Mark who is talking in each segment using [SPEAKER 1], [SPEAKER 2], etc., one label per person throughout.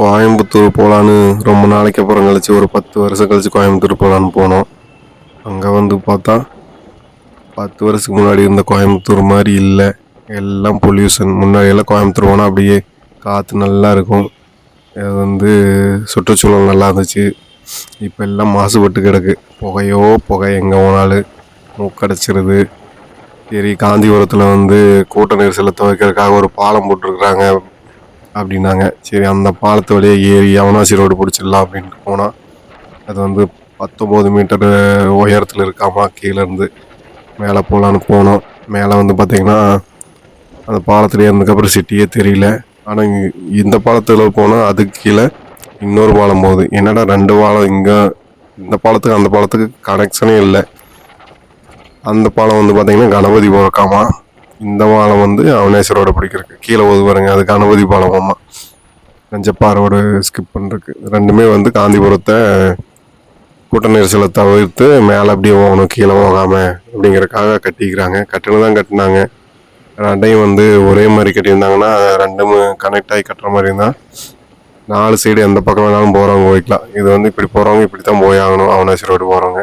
[SPEAKER 1] கோயம்புத்தூர் போகலான்னு ரொம்ப நாளைக்கு அப்புறம் கழிச்சு ஒரு பத்து வருஷம் கழிச்சு கோயம்புத்தூர் போகலான்னு போனோம். அங்கே வந்து பார்த்தா பத்து வருஷத்துக்கு முன்னாடி இருந்த கோயம்புத்தூர் மாதிரி இல்லை. எல்லாம் பொல்யூஷன் முன்னாடி எல்லாம் கோயம்புத்தூர் போனால் அப்படியே காற்று நல்லா இருக்கும். அது வந்து சுற்றுச்சூழல் நல்லா இருந்துச்சு. இப்போ எல்லாம் மாசுபட்டு கிடக்கு. புகையோ புகை எங்கே போனாலும் மூக்கடைச்சிருது. சரி காந்திபுரத்தில் வந்து கூட்ட நெரிசலை துவைக்கிறதுக்காக ஒரு பாலம் போட்டிருக்குறாங்க. அப்படின்னாங்க. சரி அந்த பாலத்து வழியே ஏறி அவனாசி ரோடு பிடிச்சிடலாம் அப்படின்ட்டு போனால் அது வந்து பத்தொம்போது மீட்டர் உயரத்தில் இருக்காமா கீழேருந்து மேலே போகலான்னு போனோம். மேலே வந்து பார்த்திங்கன்னா அந்த பாலத்தில் இருந்ததுக்கப்புறம் சிட்டியே தெரியல. ஆனால் இந்த பாலத்தில் போனால் அதுக்கு கீழே இன்னொரு பாலம் போகுது. என்னடா ரெண்டு பாலம் இங்கே இந்த பாலத்துக்கு அந்த பாலத்துக்கு கனெக்ஷனே இல்லை. அந்த பாலம் வந்து பார்த்திங்கன்னா கணபதி போறக்காமா இந்த பாலம் வந்து அவனேஸ்வரோட பிடிக்கிறதுக்கு. கீழே போகுது பாருங்க அது கணபதி பாலமாம்மா நஞ்சப்பாரோட ஸ்கிப் பண்ணுறக்கு ரெண்டுமே வந்து காந்திபுரத்தை கூட்ட நெரிசலை தவிர்த்து மேலே அப்படியே போகணும் கீழே போகாமல் அப்படிங்கிறக்காக கட்டிக்கிறாங்க. கட்டுனு தான் கட்டினாங்க. ரெண்டையும் வந்து ஒரே மாதிரி கட்டியிருந்தாங்கன்னா ரெண்டும் கனெக்ட் ஆகி கட்டுற மாதிரி இருந்தால் நாலு சைடு எந்த பக்கம் வேணாலும் போகிறவங்க போய்க்கலாம். இது வந்து இப்படி போகிறவங்க இப்படி தான் போய் ஆகணும். அவனாசி ரோடு போகிறவங்க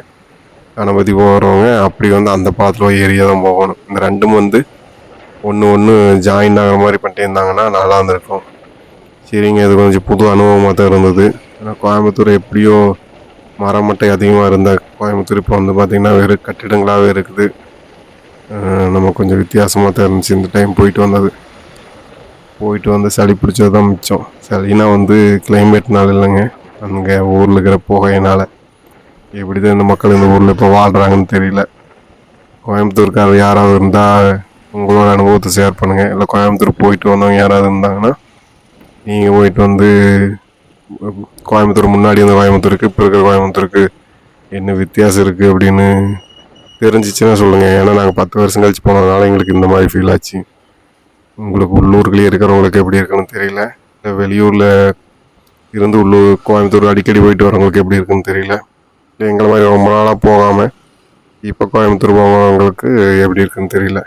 [SPEAKER 1] கணபதி போகிறவங்க அப்படி வந்து அந்த பாலத்தில் ஏரியா தான் போகணும். இந்த ரெண்டும் வந்து ஒன்று ஒன்று ஜாயின் ஆகிற மாதிரி பண்ணிட்டு இருந்தாங்கன்னா நல்லா இருந்திருக்கும். சரிங்க இது கொஞ்சம் புது அனுபவமாக தான் இருந்தது. ஏன்னா கோயம்புத்தூர் எப்படியோ மரமட்டை அதிகமாக இருந்த கோயம்புத்தூர் இப்போ வந்து பார்த்திங்கன்னா வெறும் கட்டிடங்களாகவே இருக்குது. நம்ம கொஞ்சம் வித்தியாசமாக தான் இருந்துச்சு இந்த டைம் போயிட்டு வந்தது. போயிட்டு வந்து சளி பிடிச்சது தான் மிச்சம். சளினா வந்து கிளைமேட்னால இல்லைங்க. அங்கே ஊரில் இருக்கிற புகையினால். எப்படி தான் இந்த மக்கள் இந்த ஊரில் இப்போ வாழ்கிறாங்கன்னு தெரியல. கோயம்புத்தூர்காரர் யாராவது இருந்தால் உங்களோட அனுபவத்தை ஷேர் பண்ணுங்கள் இல்லை கோயம்புத்தூர் போயிட்டு வந்தவங்க யாராவது இருந்தாங்கன்னா நீங்கள் போயிட்டு வந்து கோயம்புத்தூர் முன்னாடி இருந்த கோயம்புத்தூருக்கு இப்போ இருக்கிற கோயம்புத்தூருக்கு என்ன வித்தியாசம் இருக்குது அப்படின்னு தெரிஞ்சிச்சுன்னா சொல்லுங்கள் ஏன்னா நாங்கள் பத்து வருஷம் கழிச்சு போனதுனால எங்களுக்கு இந்த மாதிரி ஃபீல் ஆச்சு. உங்களுக்கு உள்ளூர்லேயே இருக்கிறவங்களுக்கு எப்படி இருக்குன்னு தெரியல. இல்லை வெளியூரில் இருந்து உள்ளூர் கோயம்புத்தூர் அடிக்கடி போயிட்டு வரவங்களுக்கு எப்படி இருக்குன்னு தெரியல. இல்லை எங்களை மாதிரி ரொம்ப நாளாக போகாமல் இப்போ கோயம்புத்தூர் போகிறவங்களுக்கு எப்படி இருக்குன்னு தெரியல.